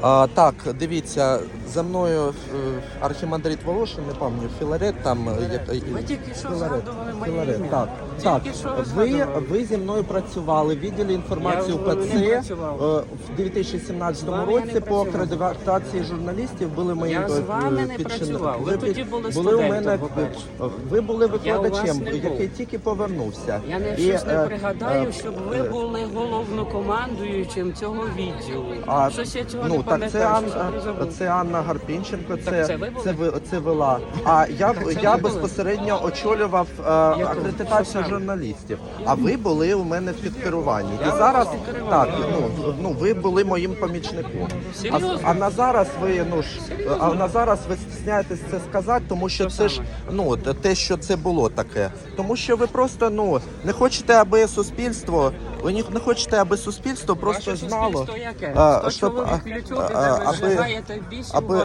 А, так, дивіться, за мною е, архімандрит Волошин, не пам'ятаю, Філарет там. е, Ви тільки що Філарет, згадували Філарет, ім'я. Так, Тільки що Ви, згадували. ви зі мною працювали в відділі інформації Я УПЦ не працював. е, в 2017 З вами я не році по працював. акредитації журналістів були мої Я з е, вами не працював. Ви під- тоді були були у мене студентом, по-перше. ви були Я у вас викладачем, не був. який тільки повернувся. Я не І, щось не е, пригадаю, е, щоб ви були головнокомандуючим цього відділу. А, Щось я цього ну, не так це пам'ятаю. Анна, забув. це Анна Гарпінченко, це, Так це ви були? це, ви- це вела. А я, Так це я ви були? безпосередньо очолював е, Яку? акредитацію Що саме? Журналістів. А ви були у мене в підкеруванні. І зараз так, ну, ну ви були моїм помічником. А, а на зараз ви ну ж а на зараз ви стісняєтесь це сказати, тому що це ж ну те- що це було таке. Тому що ви просто ну не хочете, аби суспільство, ви не хочете, аби суспільство просто Ваше знало. суспільство яке? а, 100 щоб, чоловік а, а, аби- аби